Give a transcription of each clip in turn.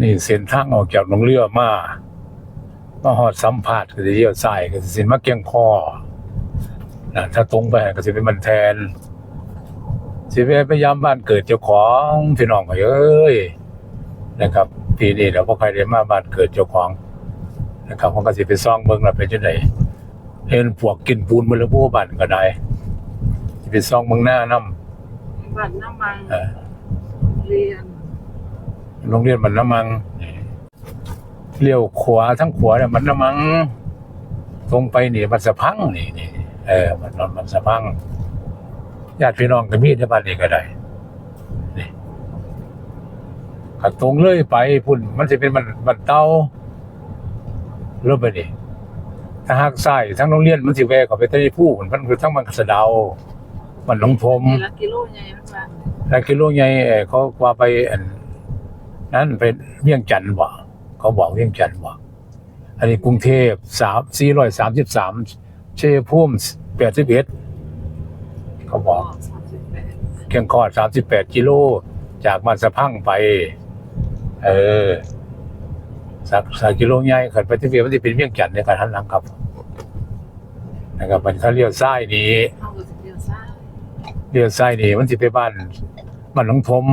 นี่เส้นทางออกจากหนองเรือมามาหอดสัมผัสก็จะเลี้ยวซ้ายก็จะสิมาเกียงคอนะถ้าตรงไปก็จะเป็นมันแทนสิไปพยายามบ้านเกิดเจ้าของพี่น้องเอ้ยนะครับปีนี้เราพอใครได้มาบ้านเกิดเจ้าของนะครับผมก็สิไปซ่องเบิ่งแล้วเป็นจังไดเห็นพวกกินปูนมื้อละผู้บ้านก็ได้สิไปซ่องเบิ่งหน้านํบ้านน้ำมันเออเรียน โรงเรียนมันน้ำมังเลี้ยวขวาทั้งขวาเนี่ยมันน้ำมัง ตรงไปนี่มันสะพังนี่นี่เออมันนอนมันสะพังญาติพี่น้องก็มีที่บ้านนี้ก็ได้นี่ขัดตรงเลยไปพุ่น มันจะเป็นมันมันเต้าเริ่มไปนี่ถ้าหักซ้ายทั้งโรงเรียนมันสิแวะเข้าไปใต้ผู้มันมันคือทั้งมันสะเดามันหนองพรมมีละกิโลใหญ่มันว่าแล้วกิโลใหญ่เอ่อเขาว่าไปอัน นั้นไปเวียงจันทร์บ่เขาบอกเวียงจันทร์บ่อันนี้กรุงเทพสามสี่ร้อยสามสิบสามเชียภูมิแปดสิบเอ็ดเขาบอกสามสิบแปดเกียงคอดสามสิบแปดกิโลจากมันสะพังไป เออสักสักกิโลใหญ่ขันไปที่เวียงมันจะเป็นเวียงจันทร์ในการหันหลังครับนะครับมันเขาเลี้ยวซ้ายนี้เข้ากับสิบเดียวซ้ายเลี้ยวซ้ายนี่มันสิไปบ้านบ้านหลวงพรม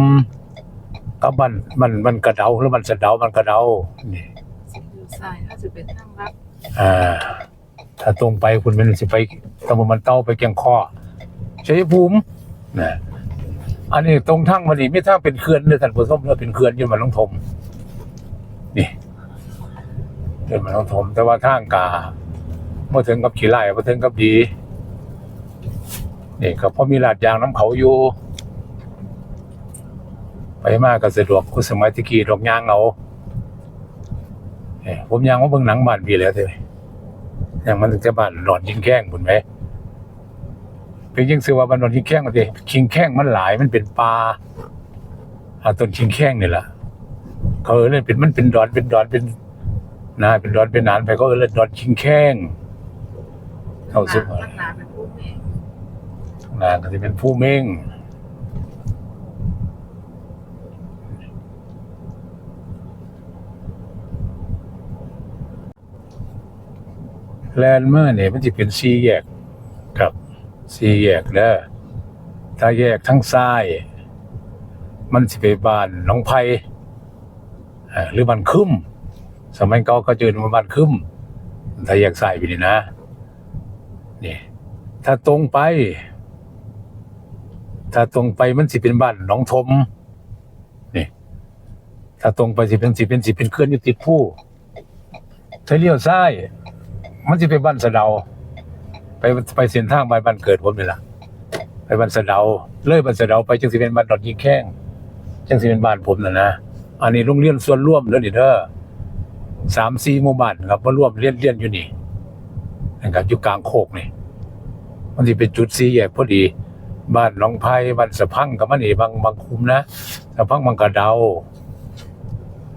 กับบ้านมันมันกระเดาหรือมันสะเดามันกระเดานี่สิบเดียวซ้ายถ้าจะเป็นทางลัดอ่า ถ้าตรงไปคุณเป็นสิไปตำบลมันเต้าไปเกียงข้อชัยภูมินะอันนี้ตรงทางมันนี่ไม่ทางเป็นเขื่อนเลยท่านผู้ชมเราเป็นเขื่อนอยู่มันหลวงพรมนี่เขื่อนมันหลวงพรมแต่ว่าทางกาเมื่อถึงกับขี่ไล่เมื่อถึงกับดีนี่ก็เพราะมีลาดยางน้ำเขาอยู่ ไปมากก็สะดวกคุณสมัยตะกี้ดอกยางเอาเอ้ยผมยางว่าเบิ่งหนังบ้านพี่แล้วเถอะอย่างมันถึงจะบ้านหลอนยิงแข้งคุณไหมเป็นยังซื้อว่าบ้านหลอนยิงแข้งมาดิชิงแข้งมันหลายมันเป็นปลาหาต้นชิงแข้งนี่แหละเขาเออเล่นเป็นมันเป็นดอนเป็นดอนเป็นนาเป็นดอนเป็นหนานไปก็เออเล่นดอนชิงแข้งเข้าสุดลักหนาเป็นผู้เมฆนาก็จะเป็นผู้เม่ง แลนด์เมอร์เนี่ยมันจะเป็นซีแยกกับซีแยกเด้อถ้าแยกทั้งซ้าย มันสิไปบ้านหน้องไผ่อ่าหรือบ้านคึมสมัยเก่าก็เจอมาบ้านคึมถ้าแยกซ้ายไปนี่นะนี่ถ้าตรงไป ถ้าตรงไปมันสิเป็นบ้านหนองทมนี่ถ้าตรงไปสิเป็นสิเป็นสิเป็นเคลื่อนอยู่ติดผู้ถ้าเลี้ยวซ้าย มันสิไปบ้านสะเดา ไปไปเส้นทางไปบ้านเกิดผมนี่ล่ะไปบ้านสะเดา เลยบ้านสะเดาไปจังสิเป็นบ้านดอนยิงแข้งจังสิเป็นบ้านผมน่ะนะอันนี้โรงเรียนส่วนร่วมเด้อนี่เด้อสามสี่หมู่บ้านครับมาร่วมเรียนเรียนอยู่นี่นะครับอยู่กลางโคกนี่มันสิเป็นจุดสี่แยกพอดี บ้านหนองไผ่บ้านสะพังกับมันนี่บางบางคุมนะสะพังบางกระเดา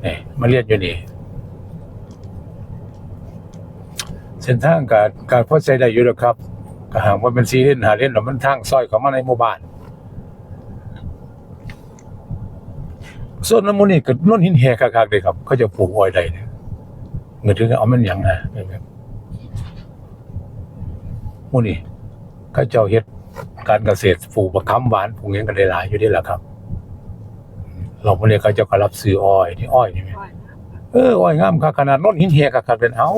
เนี่ยมาเรียนอยู่นี่ เส้นทางการการพอใจได้อยู่แล้วครับก็หากว่าเป็นซีเล่นหาเล่นแล้วมันทางซอยเข้ามาในหมู่บ้านส่วนน้ำมันนี่ก็โน่นหินแหกคักๆเลยครับ เขาจะปลูกอ้อยได้เนี่ยเงินถึงเอามันหยังนะแบบหมูนี่เขาเจ้าเฮ็ดการเกษตรปลูกมะขามหวานปลูกหยังกันได้หลายอยู่นี่แหละครับ เราพวกนี้เขาเจ้าก็รับซื้ออ้อยนี่อ้อยนี่แหมค่อยนะเอออ้อยงามคักขนาดโน้นหินเฮียคักๆเป็นเอา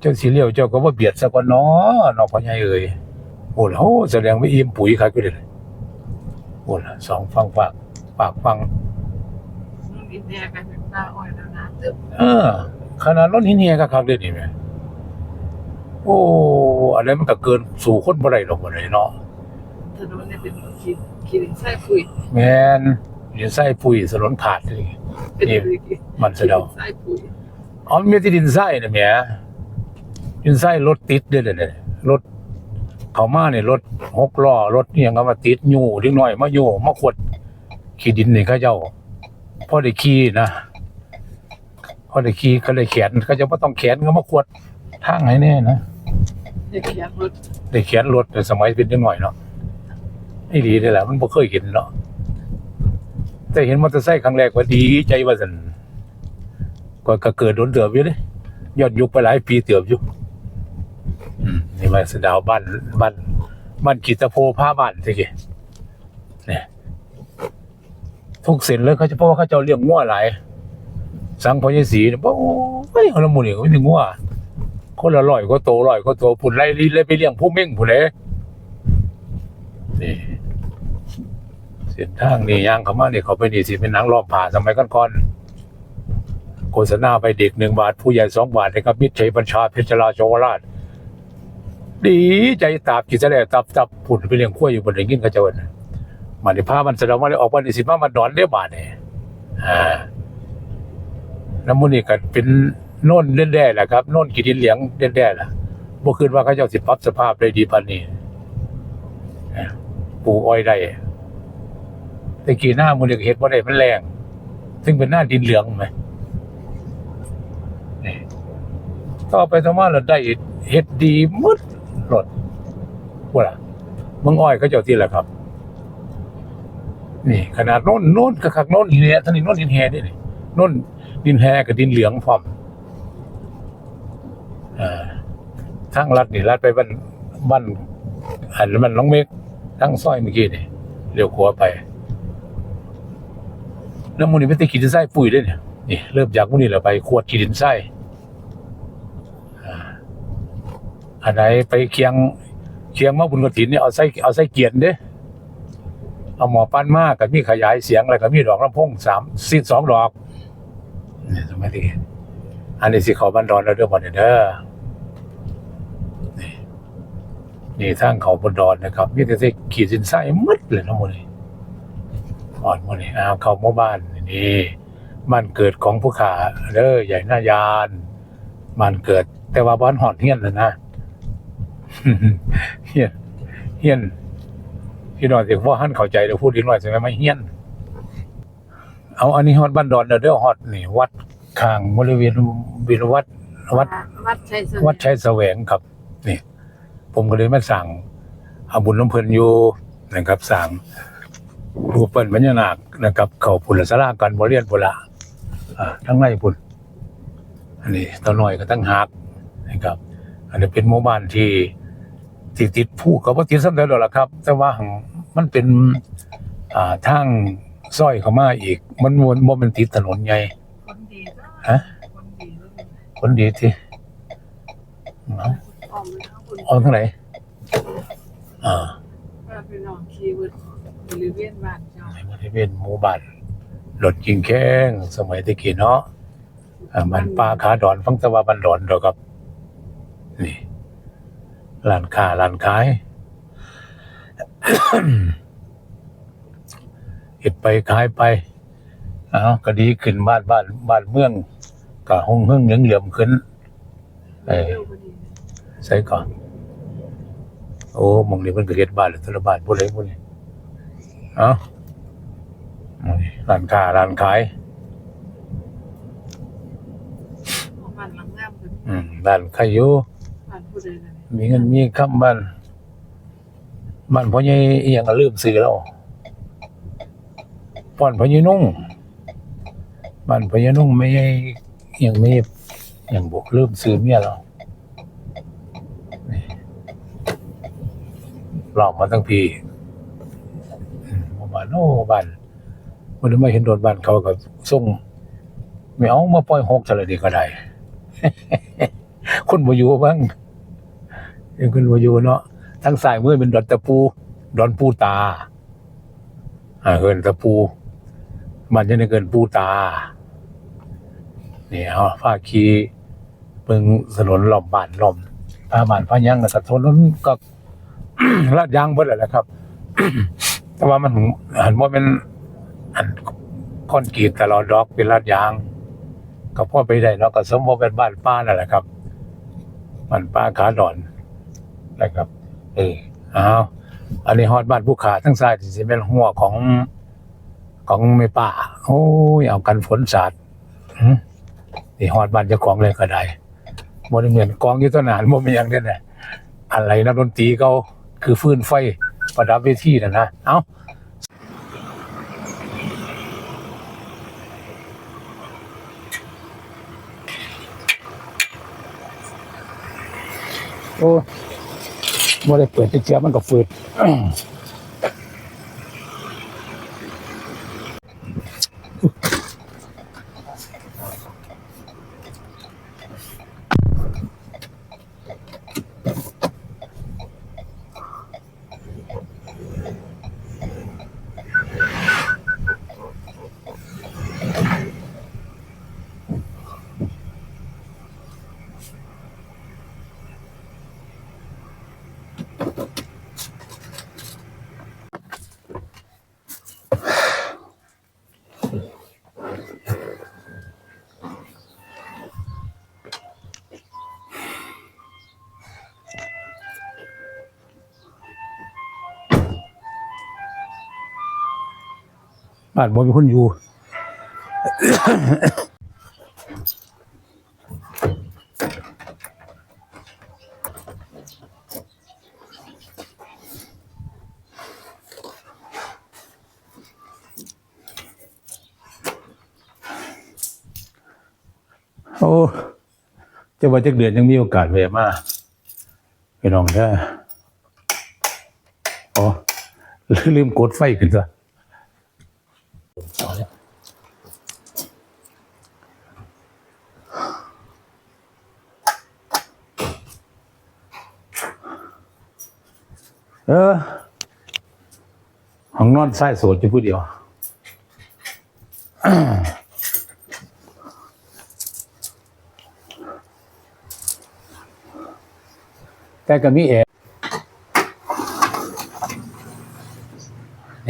เจ้าสีเหลียวเจ้าก็ว่าเบียดซะก่อนเนาะเนาะพ่อใหญ่เอ้ยโอ้โหแสดงว่าอิ่มปุ๋ยคักอยู่เลยโอ้ล่ะสองฟังฝากปากฟังมันอินเดียกันเป็นปลาอ้อยแล้วนะเติมเออขนาดโน้นหินเฮียคักๆเลยนี่แหม่โอ้อันนี้มันก็เกินสู่คนบ่ได้หรอกบ่ได้เนาะถนนเนี่ยเป็นขีดขีดไส้ปุ๋ยแม่นอยู่ใส่ปุ๋ยสนนขาดนี่เป็นนี่ขีดมันสะเดาไส้ปุ๋ยอ๋อมีที่ดินไส้นะแหม่ ดินไส้รถติดเด้อเด้อรถเขามาเนี่ยรถหกล้อรถนี่ยังก็มาติดอยู่เล็กน้อยมาอยู่มาขวดขี้ดินนี่เขาเจ้าพอได้ขี่นะพอได้ขี่ก็เลยแขนเขาจะไม่ต้องแขนก็มาขวดทางไหนแน่นะเด็กเขียนรถได้แขนรถแต่สมัยเป็นเด็กน้อยเนาะไอ้ดีเลยแหละมันบ่เคยเห็นเนาะแต่เห็นมอเตอร์ไซค์ครั้งแรกว่าดีใจว่าสันก็ก็เกิดโดนเตือบอยู่เลยย้อนยุคไปหลายปีเตือบอยู่อืม นี่มาสดาวบ้านบ้านบ้านกิตโพผ้าบ้านสิเกเนี่ยทุกเส้นเลยเขาจะเพราะว่าเขาเจ้าเลี้ยงงัวหลายสังพยสีเนี่ยบอกโอ้ยคนละมู่นี่ก็ไม่ถึงงัวคนละร้อยก็โตร้อยก็โตผุนไล่ลีเลยไปเลี้ยงผู้เม่งผุนเลยนี่เส้นทางนี่ย่างเขามาเนี่ยเขาไปนี่สิเป็นนังรอบผ่าสมัยก่อนๆโฆษณาไปเด็กหนึ่งบาทผู้ใหญ่สองบาทนะครับมิตรชัยบัญชาเพชรลาโชวราช ดีใจตาบกิจแลตับตับผุนไปเลี้ยงขั้วอยู่บนเรื่องกินกระโจนมาในผ้ามันแสดงว่าได้ออกวันที่สิบมามันนอนได้บาทเนี่ยอ่าน้ำมันนี่ก็เป็นโน่นเล่นแด่แหละครับโน่นกินดินเหลียงเล่นแด่แหละบ่คืนว่าเขาเจ้าสิปรับสภาพได้ดีปันนี้อ่ปลูกอ้อยได้แต่กี่หน้ามันเด็กเห็ดว่าได้มันแรง ซึ่งเป็นหน้าดินเหลืองไหมต่อไปธรรมะเราได้เห็ดดีมุด หลดว่าล่ะเมึงอ้อยก็เจ้าที่แหละครับ นี่ ขนาดโน้นโน้นคักๆโน้นหินแห่ท่านนี่โน้นดินแห่นี่นี่โน้นดินแห่กับดินเหลืองพร้อมอ่าทางลัดนี่ลัดไปบ้านบ้านอันมันน้องเมฆทั้งซอยเมื่อกี้นี่เลี้ยวขวาไป แล้วมูนี่ไม่ได้ขีดดินไส้ปุ๋ยด้วยเนี่ยนี่เริ่มจากมูนี่แหละไปขวดขีดดินไส้อ่า อันไหนไปเคียงเคียงมาบุญกระถินเนี่ยเอาไส้เอาไส้เกียนเด้เอาหมอปั้นมากกับมีขยายเสียงอะไรกับมีดอกลำพงสามสิบสองดอกนี่สมัยที่อันนี้สิเขาบันดอนแล้วเด้อบ่เนี่ยเด้อนี่นี่ทางเขาบันดอนนะครับมีแต่ไส้ขีดดินไส้มืดเลยนะมูนี่อ่อนหมดเลยอ้าวเขาหมู่บ้านนี่บ้านเกิดของผู้ขาเด้อใหญ่หน้ายานบ้านเกิด แต่ว่าบ้านหอดเฮียนเลยนะ เฮียนเฮียนพี่น้องสิว่าหันเข้าใจเดี๋ยวพูดอีกหน่อยใช่ไหมไม่เฮียน เอาอันนี้ฮอดบ้านดอนเด้อเด้อฮอดนี่ วัดข้างบริเวณวิรวัดวัดวัดชัยสวัดชัยแสวงครับนี่ ผมก็เลยมาสั่งเอาบุญน้ำเพลินอยู่นะครับสั่งรูปเปิ้นพญานาคนะครับ เขาพุทธสลากันบริเรียนพุละอ่าทั้งในพุนอันนี้ตอนน้อยก็ตั้งหักนะครับ อันนี้เป็นหมู่บ้านที่ ที่ติดผู้ก็บ่ติดสำเร็จแล้วล่ะครับ แต่ว่าหั่งมันเป็นอ่าทางซอยเข้ามาอีก มันบ่บ่แมันติดถนนใหญ่คนดีก็ฮะคนดีก็เป็นคนดีที่เอาออมเลยนะคุณเอาทางไหนอ่าว่าเป็นน้องคีย์เวิร์ดบริเวณบ้านเจ้าในบริเวณหมู่บ้านหลดกิงแข้งสมัยตะกี้เนาะอ่ามันปลาขาดอนฟังแตะว่าบันดอนดอกครับ นี่ ร้านค้าร้านขายเห็ดไปขายไปอ้าวก็ดีขึ้นบ้านบ้านบ้านเมืองก็หงเฮืองเหลืองเหลี่ยมขึ้นเออเร็วพอดีใส่ก่อน โอ้หมองนี้มันก็เฮ็ดบ้านหรือธุรบ้านพวกอะไรพวกนี้เอ้าหม้องนี้ร้านค้าร้านขายบ้านหลังงามเป็นอืมร้านขายอยู่บ้านผู้ใดนะ มีเงินมีคำบ้านบ้านพ่อใหญ่อียังก็ลืมซื้อแล้วป้อนพ่อใหญ่นุ่งบ้านพ่อใหญ่นุ่งไม่ใช่อิหยังไม่อหยังบกลืมซื้อเมียแล้วนี่เรามาตั้งพีบ้านโอ้บ้านมันนี้ไม่เห็นโดนบ้านเขาก็ส่งไม่เอามาปล่อยหกซะเลยดีก็ได้คนบ่อยู่บ้าง ยังคุณวาอยูเนาะทั้งสายมือเป็นดอนตะปู ดอนปูตาอ่าเกินตะปู มันจะได้เกินปูตาเนี่ยเอาผ้าคีเปิงสนนหล่อมบานหล่อมผ้าบานผ้ายังกับถนนก็ลาดยางเบิดแหละแหละครับ แต่ว่ามันหันว่าเป็นอันคอนกรีตตลอดดอกเป็นลาดยางก็พ่อไปได้เนาะก็สมว่าเป็นบ้านป้านั่นแหละครับบ้านป้าขาดอน นะครับ เออเอาอันนี้ฮอดบ้านผู้ขาทั้งสายที่สิเป็นหัวของของไม่ป่าโอ้ยเอากันฝนสาดนี่ฮอดบ้านจะาของเลยก็ได้บ่ไเหมือนกองยุทธนานบ่มีอย่างเด่นนะอะไรนักดนตรีเขาคือฟื้นไฟประดับเวทีนะนะ เอาโอ้ ไม่ได้เปิดติดเชื้อมันก็ฟืด บ้านบ่มีคนอยู่โอ้จะว่าจักเดือนยังมีโอกาสแวะมาไปน้องเด้ออ๋อลืมกดไฟขึ้นซะ เออห้องนอนใส่โสดอยู่ผู้เดียวแต่ก็มีแอร์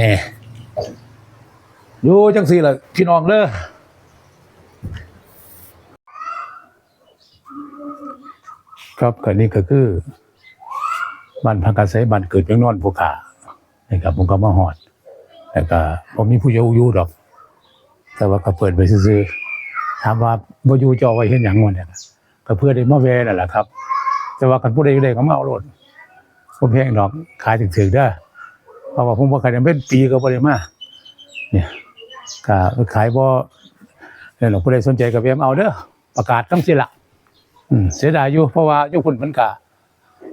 นี่อยู่จังสี่ละพี่น้องเด้อครับก็นี่ก็คือ บ้านพักอาศัยบ้านเกิดเมืองนอนภูขานะครับผมก็มาหอดแต่ก็ผมมีผู้อยู่อยู่ดอก แต่ว่าก็เปิดไปซื่อถามว่าบ่อยู่จอไว้เห็นหยังวะเนี่ยก็เพื่อได้มาแวนั่นแหละครับ แต่ว่ากันผู้ใดอะได้ก็มาเอารถผมแพงดอกขายถึงๆเด้เพราะว่าผมบ่าขายได้เป็นปีก็บ่ได้มาเนี่ยก็ขายบ่เนี่ยหรอกผู้ใดสนใจก็แวะมเอาเด้อประกาศต้องสิละอืมเสียดายอยู่เพราะว่ายู่พุ่นมันก็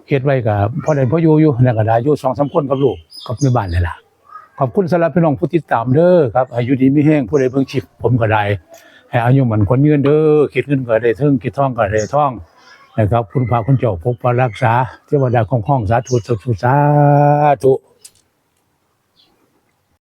เฮ็ดไว้กับพ่อได้พ่ออยู่อยู่แล้วก็ได้อยู่สองสามคนกับลูกกับในบ้านนี่ล่ะขอบคุณสำหรับพี่น้องผู้ติดตามเด้อครับอายุดีมีแห้งผู้ใดเพิ่งชิบผมก็ได้ให้อายุมันคนยืนเด้อคิดเงินก็ได้ทึ่งคิดทองก็ได้ทองนะครับคุณพระคุณเจ้าปกปักรักษาเทวดาคุ้มครองสาธุสาธุสาธุ